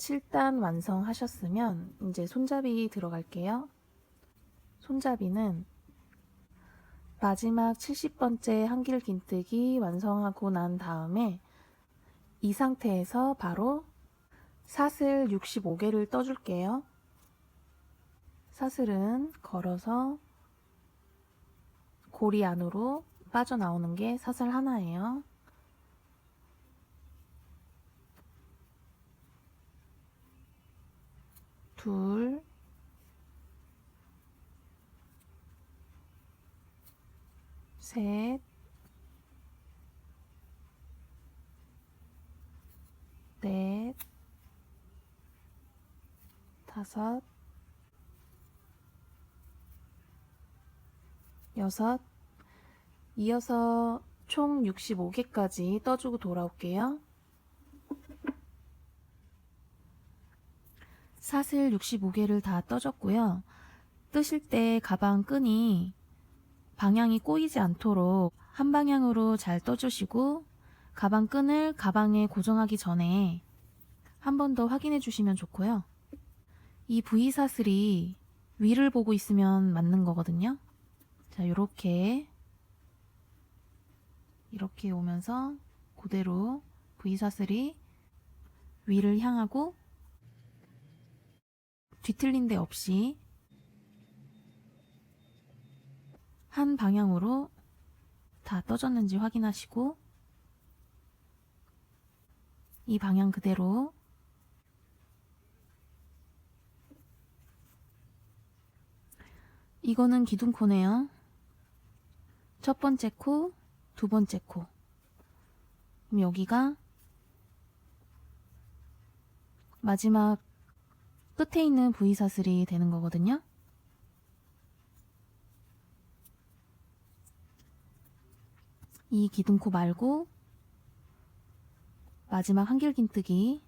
7단 완성하셨으면 이제 손잡이 들어갈게요. 손잡이는 마지막 70번째 한길 긴뜨기 완성하고 난 다음에 이 상태에서 바로 사슬 65개를 떠줄게요. 사슬은 걸어서 고리 안으로 빠져나오는 게 사슬 하나예요. 둘, 셋, 넷, 다섯, 여섯, 이어서 총 65개까지 떠주고 돌아올게요. 사슬 65개를 다 떠줬고요. 뜨실 때 가방 끈이 방향이 꼬이지 않도록 한 방향으로 잘 떠주시고 가방 끈을 가방에 고정하기 전에 한 번 더 확인해 주시면 좋고요. 이 V 사슬이 위를 보고 있으면 맞는 거거든요. 자, 요렇게 이렇게 오면서 그대로 V 사슬이 위를 향하고 뒤틀린 데 없이 한 방향으로 다 떠졌는지 확인하시고 이 방향 그대로 이거는 기둥코네요. 첫 번째 코, 두 번째 코. 그럼 여기가 마지막 끝에 있는 V 사슬이 되는 거거든요. 이 기둥코 말고 마지막 한길긴뜨기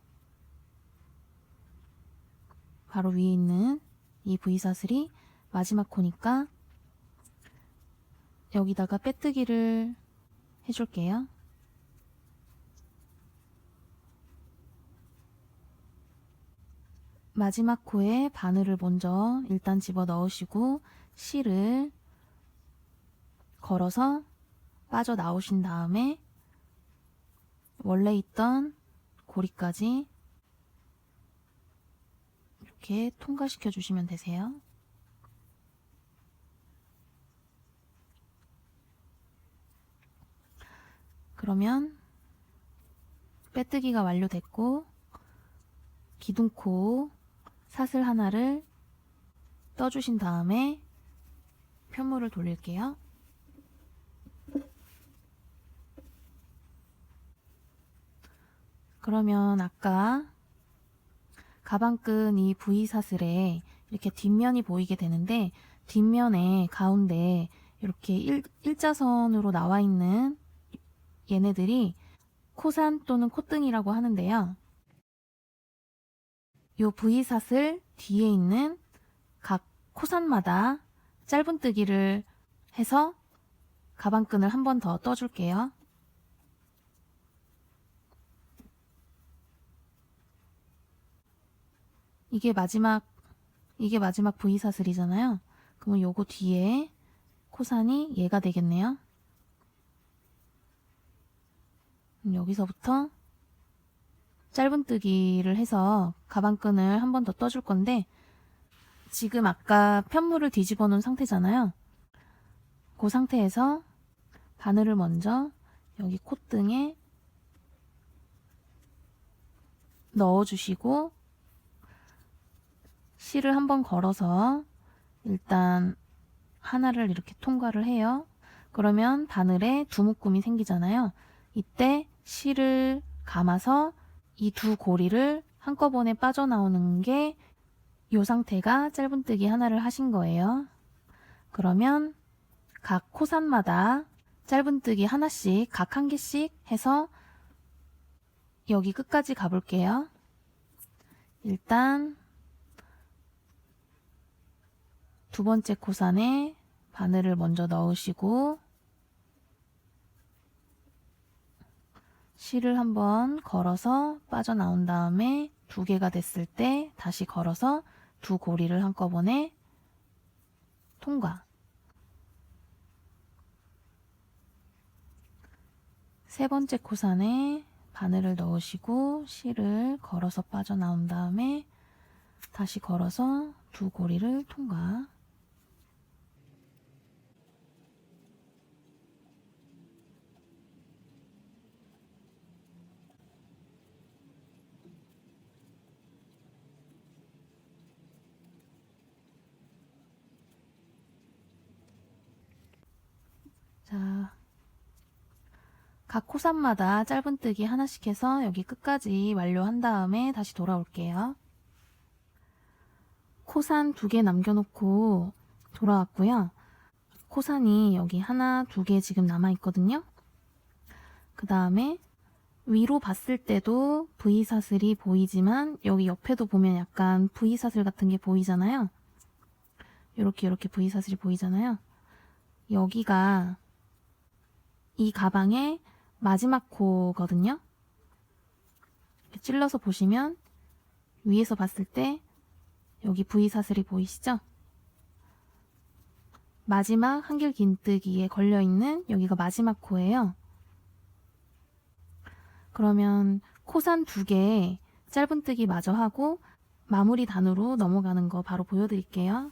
바로 위에 있는 이 V 사슬이 마지막 코니까 여기다가 빼뜨기를 해줄게요. 마지막 코에 바늘을 먼저 일단 집어 넣으시고 실을 걸어서 빠져 나오신 다음에 원래 있던 고리까지 이렇게 통과시켜 주시면 되세요. 그러면 빼뜨기가 완료됐고 기둥코 사슬 하나를 떠주신 다음에 편물을 돌릴게요. 그러면 아까 가방끈 이 V 사슬에 이렇게 뒷면이 보이게 되는데 뒷면에 가운데 이렇게 일, 일자선으로 나와 있는 얘네들이 코산 또는 콧등이라고 하는데요. 요 V 사슬 뒤에 있는 각 코산마다 짧은뜨기를 해서 가방끈을 한 번 더 떠줄게요. 이게 마지막 이게 마지막 V 사슬이잖아요. 그러면 요거 뒤에 코산이 얘가 되겠네요. 여기서부터 짧은뜨기를 해서 가방끈을 한 번 더 떠줄 건데 지금 아까 편물을 뒤집어 놓은 상태잖아요. 그 상태에서 바늘을 먼저 여기 콧등에 넣어주시고 실을 한번 걸어서 일단 하나를 이렇게 통과를 해요. 그러면 바늘에 두 묶음이 생기잖아요. 이때 실을 감아서 이 두 고리를 한꺼번에 빠져나오는 게 이 상태가 짧은뜨기 하나를 하신 거예요. 그러면 각 코산마다 짧은뜨기 하나씩 각 한 개씩 해서 여기 끝까지 가볼게요. 일단 두 번째 코산에 바늘을 먼저 넣으시고 실을 한번 걸어서 빠져나온 다음에 두 개가 됐을 때 다시 걸어서 두 고리를 한꺼번에 통과. 세 번째 코산에 바늘을 넣으시고 실을 걸어서 빠져나온 다음에 다시 걸어서 두 고리를 통과. 자, 각 코산마다 짧은뜨기 하나씩 해서 여기 끝까지 완료한 다음에 다시 돌아올게요. 코산 두 개 남겨놓고 돌아왔고요. 코산이 여기 하나, 두 개 지금 남아있거든요. 그 다음에 위로 봤을 때도 V사슬이 보이지만 여기 옆에도 보면 약간 V사슬 같은 게 보이잖아요. 이렇게 이렇게 V사슬이 보이잖아요. 여기가 이 가방의 마지막 코거든요. 찔러서 보시면 위에서 봤을 때 여기 V사슬이 보이시죠? 마지막 한길 긴뜨기에 걸려있는 여기가 마지막 코예요. 그러면 코산 두 개 짧은뜨기 마저 하고 마무리 단으로 넘어가는 거 바로 보여드릴게요.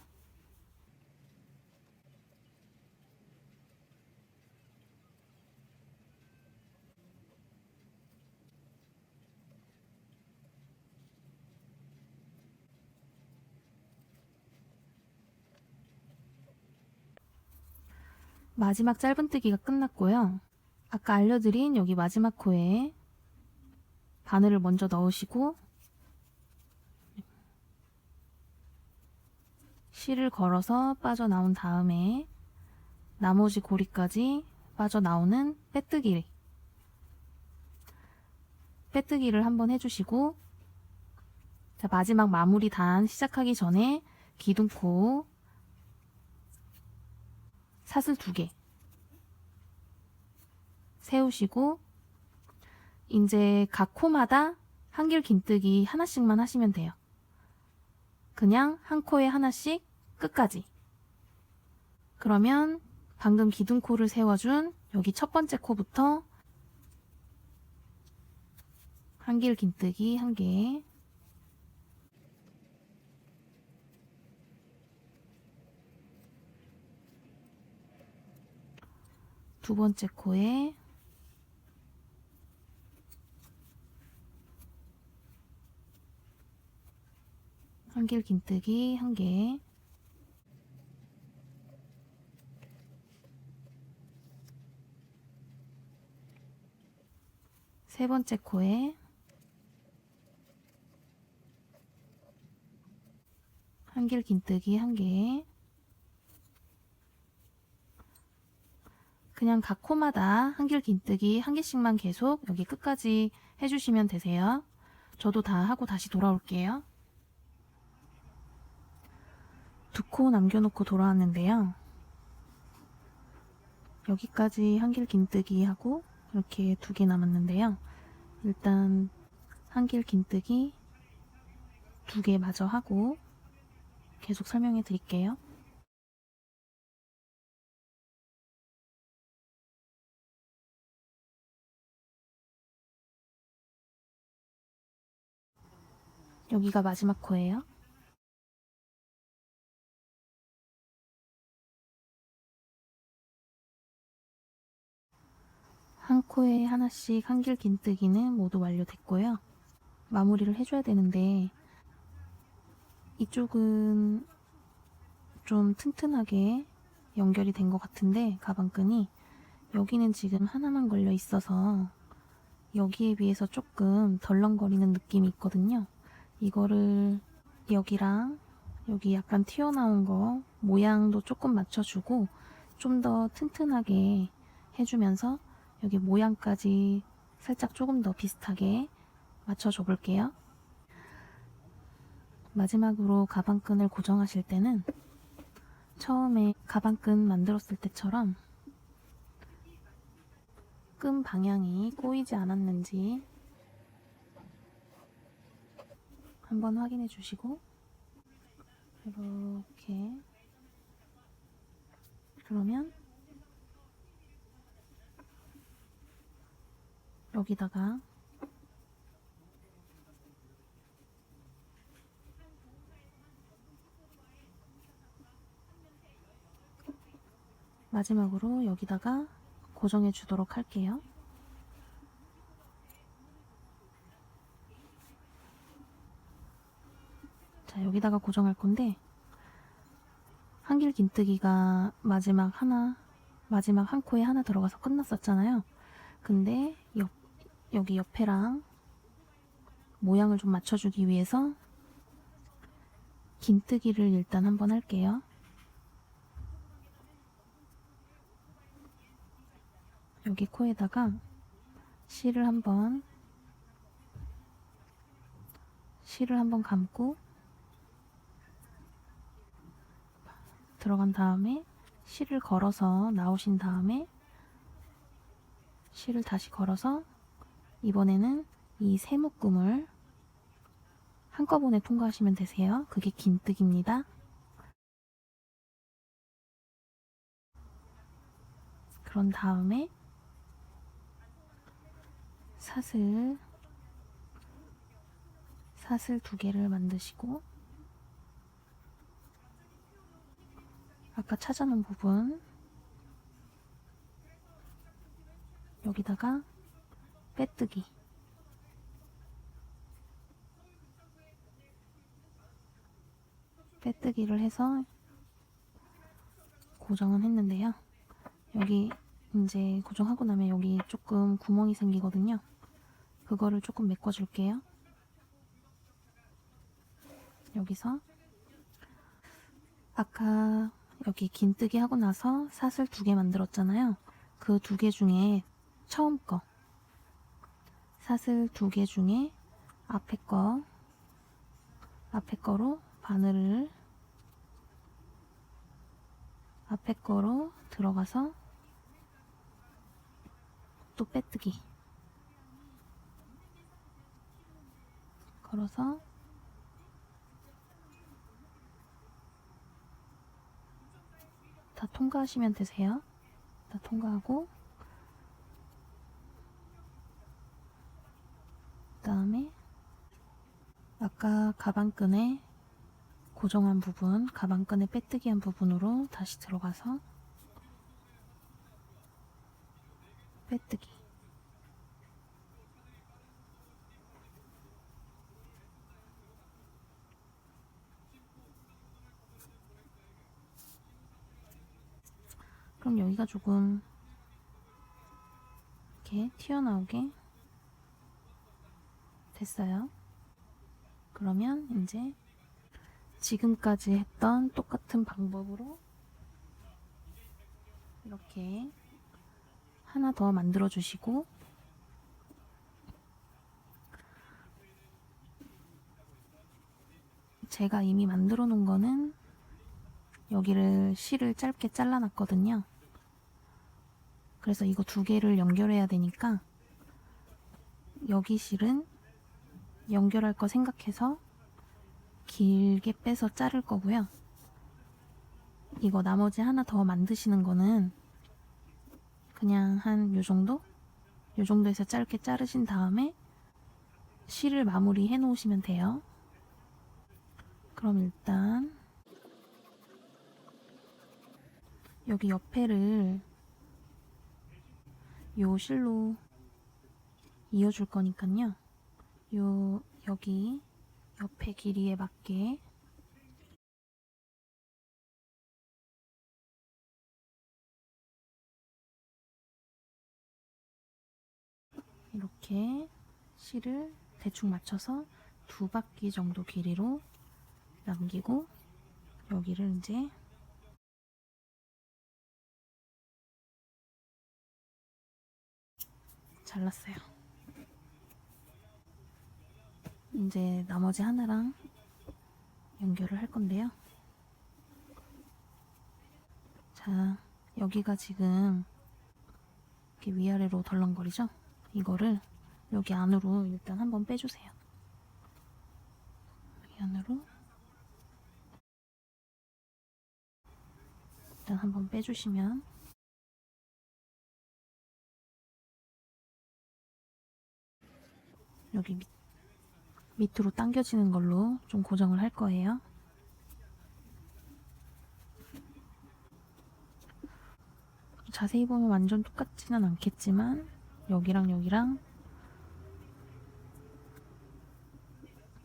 마지막 짧은뜨기가 끝났고요. 아까 알려드린 여기 마지막 코에 바늘을 먼저 넣으시고 실을 걸어서 빠져나온 다음에 나머지 고리까지 빠져나오는 빼뜨기 빼뜨기를 한번 해주시고 자, 마지막 마무리 단 시작하기 전에 기둥코 사슬 두 개 세우시고 이제 각 코마다 한길 긴뜨기 하나씩만 하시면 돼요. 그냥 한 코에 하나씩 끝까지. 그러면 방금 기둥코를 세워준 여기 첫 번째 코부터 한길 긴뜨기 한 개, 두 번째 코에 한길 긴뜨기 한 개, 세 번째 코에 한길 긴뜨기 한 개, 그냥 각 코마다 한길 긴뜨기 한 개씩만 계속 여기 끝까지 해주시면 되세요. 저도 다 하고 다시 돌아올게요. 두 코 남겨놓고 돌아왔는데요. 여기까지 한길 긴뜨기 하고 이렇게 두 개 남았는데요. 일단 한길 긴뜨기 두 개 마저 하고 계속 설명해 드릴게요. 여기가 마지막 코예요. 한 코에 하나씩 한길 긴뜨기는 모두 완료됐고요. 마무리를 해줘야 되는데 이쪽은 좀 튼튼하게 연결이 된 것 같은데 가방끈이 여기는 지금 하나만 걸려 있어서 여기에 비해서 조금 덜렁거리는 느낌이 있거든요. 이거를 여기랑 여기 약간 튀어나온 거 모양도 조금 맞춰주고 좀 더 튼튼하게 해주면서 여기 모양까지 살짝 조금 더 비슷하게 맞춰줘 볼게요. 마지막으로 가방끈을 고정하실 때는 처음에 가방끈 만들었을 때처럼 끈 방향이 꼬이지 않았는지 한번 확인해 주시고 이렇게 그러면 여기다가 마지막으로 여기다가 고정해 주도록 할게요. 자, 여기다가 고정할 건데 한길 긴뜨기가 마지막 하나, 마지막 한 코에 하나 들어가서 끝났었잖아요. 근데 옆, 여기 옆에랑 모양을 좀 맞춰주기 위해서 긴뜨기를 일단 한번 할게요. 여기 코에다가 실을 한번 실을 한번 감고 들어간 다음에 실을 걸어서 나오신 다음에 실을 다시 걸어서 이번에는 이 세 묶음을 한꺼번에 통과하시면 되세요. 그게 긴뜨기입니다. 그런 다음에 사슬 사슬 두 개를 만드시고 아까 찾아놓은 부분 여기다가 빼뜨기 빼뜨기를 해서 고정은 했는데요. 여기 이제 고정하고 나면 여기 조금 구멍이 생기거든요. 그거를 조금 메꿔줄게요. 여기서 아까 여기 긴뜨기 하고 나서 사슬 두 개 만들었잖아요. 그 두 개 중에 처음 거 사슬 두 개 중에 앞에 거 앞에 거로 바늘을 앞에 거로 들어가서 또 빼뜨기 걸어서 다 통과하시면 되세요. 다 통과하고 그 다음에 아까 가방끈에 고정한 부분, 가방끈에 빼뜨기한 부분으로 다시 들어가서 빼뜨기 그럼 여기가 조금 이렇게 튀어나오게 됐어요. 그러면 이제 지금까지 했던 똑같은 방법으로 이렇게 하나 더 만들어 주시고 제가 이미 만들어 놓은 거는 여기를 실을 짧게 잘라 놨거든요. 그래서 이거 두 개를 연결해야 되니까 여기 실은 연결할 거 생각해서 길게 빼서 자를 거고요. 이거 나머지 하나 더 만드시는 거는 그냥 한 요 정도? 요 정도에서 짧게 자르신 다음에 실을 마무리 해 놓으시면 돼요. 그럼 일단 여기 옆에를 요 실로 이어줄 거니까요. 요 여기 옆에 길이에 맞게 이렇게 실을 대충 맞춰서 두 바퀴 정도 길이로 남기고 여기를 이제 잘랐어요. 이제 나머지 하나랑 연결을 할 건데요. 자, 여기가 지금 이렇게 위아래로 덜렁거리죠? 이거를 여기 안으로 일단 한번 빼주세요. 방향으로 일단 한번 빼주시면 여기 밑, 밑으로 당겨지는 걸로 좀 고정을 할 거예요. 자세히 보면 완전 똑같지는 않겠지만 여기랑 여기랑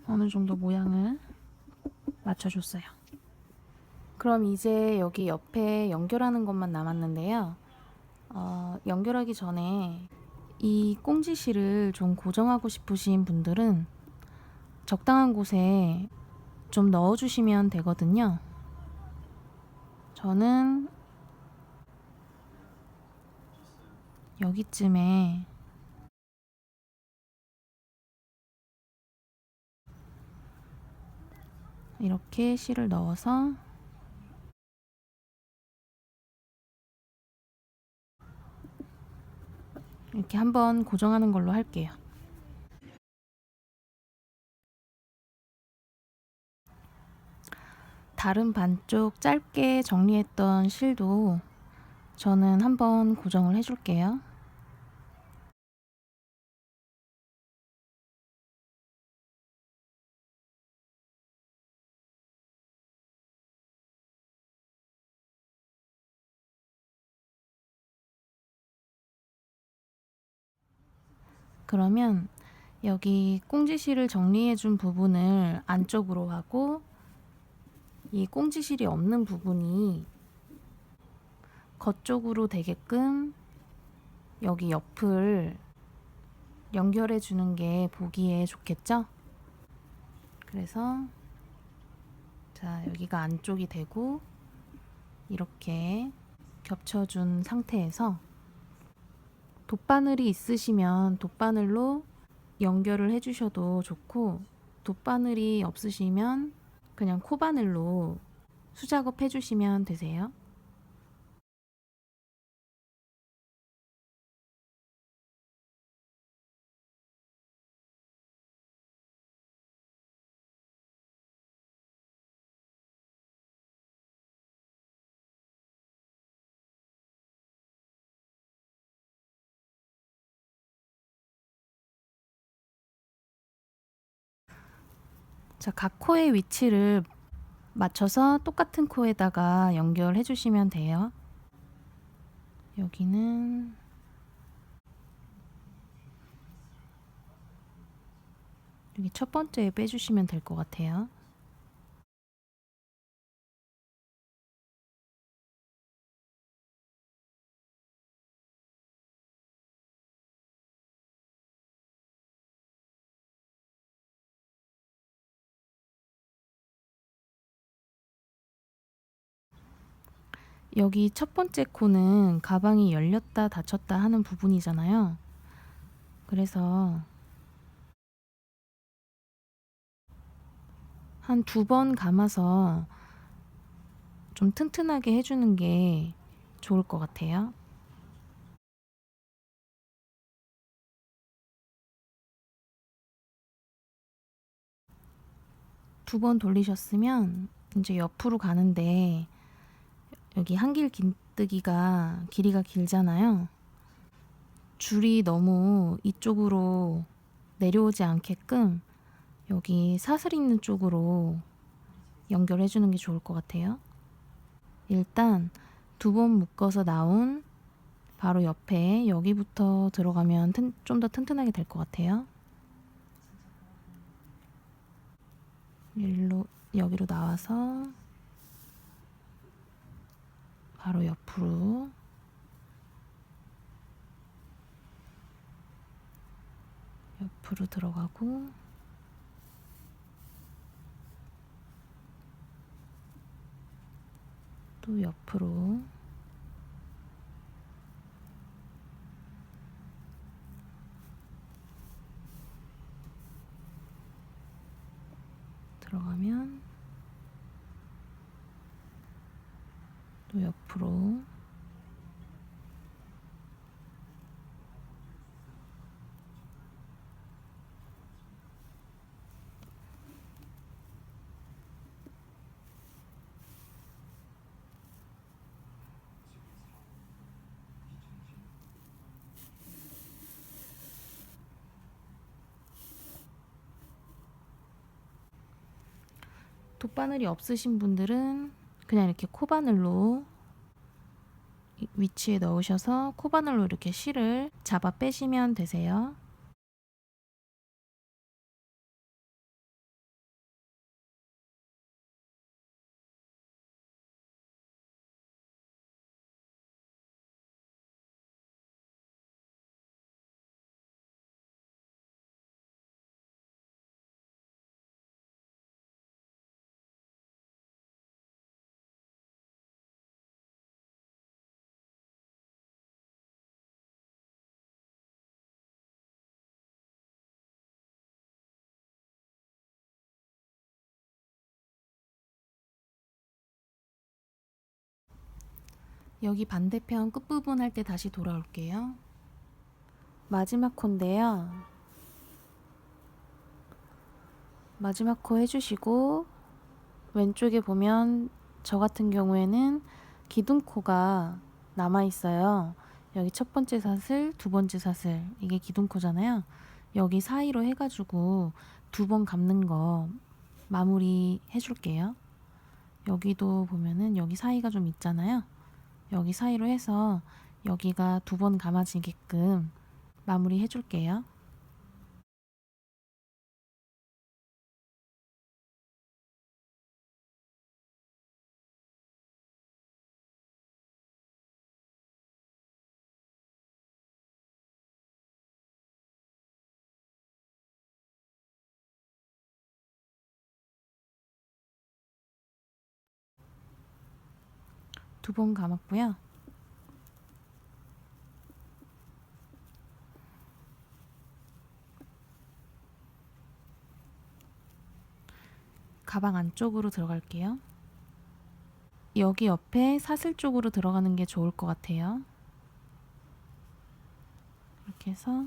어느 정도 모양을 맞춰줬어요. 그럼 이제 여기 옆에 연결하는 것만 남았는데요. 어, 연결하기 전에 이 꽁지실을 좀 고정하고 싶으신 분들은 적당한 곳에 좀 넣어주시면 되거든요. 저는 여기쯤에 이렇게 실을 넣어서 이렇게 한번 고정하는 걸로 할게요. 다른 반쪽 짧게 정리했던 실도 저는 한번 고정을 해줄게요. 그러면 여기 꽁지실을 정리해준 부분을 안쪽으로 하고 이 꽁지실이 없는 부분이 겉쪽으로 되게끔 여기 옆을 연결해 주는 게 보기에 좋겠죠? 그래서 자 여기가 안쪽이 되고 이렇게 겹쳐준 상태에서 돗바늘이 있으시면 돗바늘로 연결을 해주셔도 좋고 돗바늘이 없으시면 그냥 코바늘로 수작업 해주시면 되세요. 자, 각 코의 위치를 맞춰서 똑같은 코에다가 연결해 주시면 돼요. 여기는 여기 첫 번째에 빼주시면 될 것 같아요. 여기 첫 번째 코는 가방이 열렸다 닫혔다 하는 부분이잖아요. 그래서 한 두 번 감아서 좀 튼튼하게 해주는 게 좋을 것 같아요. 두 번 돌리셨으면 이제 옆으로 가는데 여기 한길 긴뜨기가 길이가 길잖아요. 줄이 너무 이쪽으로 내려오지 않게끔 여기 사슬 있는 쪽으로 연결해 주는 게 좋을 것 같아요. 일단 두 번 묶어서 나온 바로 옆에 여기부터 들어가면 좀 더 튼튼하게 될 것 같아요. 일로 여기로 나와서 바로 옆으로. 옆으로 들어가고. 또 옆으로. 들어가면 옆으로. 돗바늘이 없으신 분들은 그냥 이렇게 코바늘로 위치에 넣으셔서 코바늘로 이렇게 실을 잡아 빼시면 되세요. 여기 반대편 끝부분 할 때 다시 돌아올게요. 마지막 코인데요. 마지막 코 해주시고 왼쪽에 보면 저 같은 경우에는 기둥코가 남아 있어요. 여기 첫 번째 사슬, 두 번째 사슬 이게 기둥코잖아요. 여기 사이로 해가지고 두 번 감는 거 마무리 해줄게요. 여기도 보면은 여기 사이가 좀 있잖아요. 여기 사이로 해서 여기가 두 번 감아지게끔 마무리 해줄게요. 두 번 감았고요. 가방 안쪽으로 들어갈게요. 여기 옆에 사슬 쪽으로 들어가는 게 좋을 것 같아요. 이렇게 해서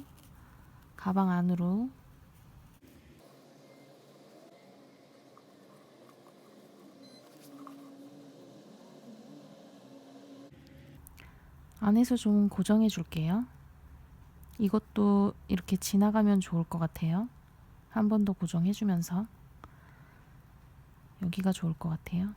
가방 안으로 안에서 좀 고정해 줄게요. 이것도 이렇게 지나가면 좋을 것 같아요. 한 번 더 고정해 주면서 여기가 좋을 것 같아요.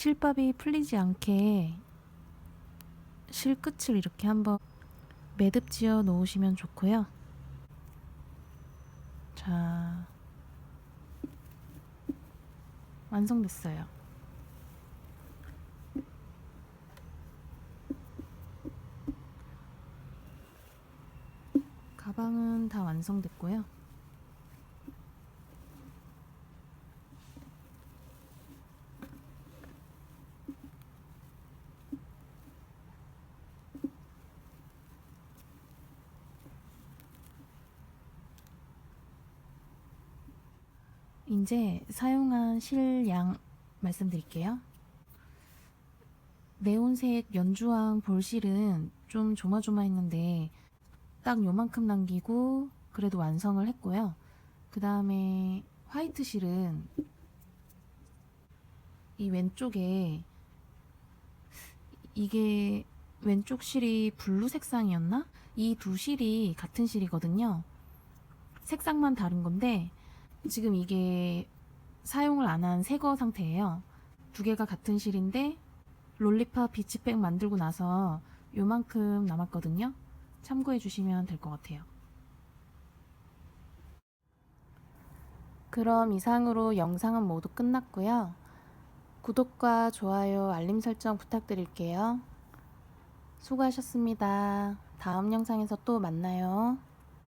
실밥이 풀리지 않게 실 끝을 이렇게 한번 매듭 지어 놓으시면 좋고요. 자, 완성됐어요. 가방은 다 완성됐고요. 이제 사용한 실양 말씀드릴게요. 네온색 연주왕 볼실은 좀 조마조마했는데 딱 요만큼 남기고 그래도 완성을 했고요. 그 다음에 화이트 실은 이 왼쪽에 이게 왼쪽 실이 블루 색상이었나? 이 두 실이 같은 실이거든요. 색상만 다른 건데 지금 이게 사용을 안 한 새거 상태예요. 두 개가 같은 실인데 롤리파 비치백 만들고 나서 요만큼 남았거든요. 참고해 주시면 될 것 같아요. 그럼 이상으로 영상은 모두 끝났고요. 구독과 좋아요, 알림 설정 부탁드릴게요. 수고하셨습니다. 다음 영상에서 또 만나요.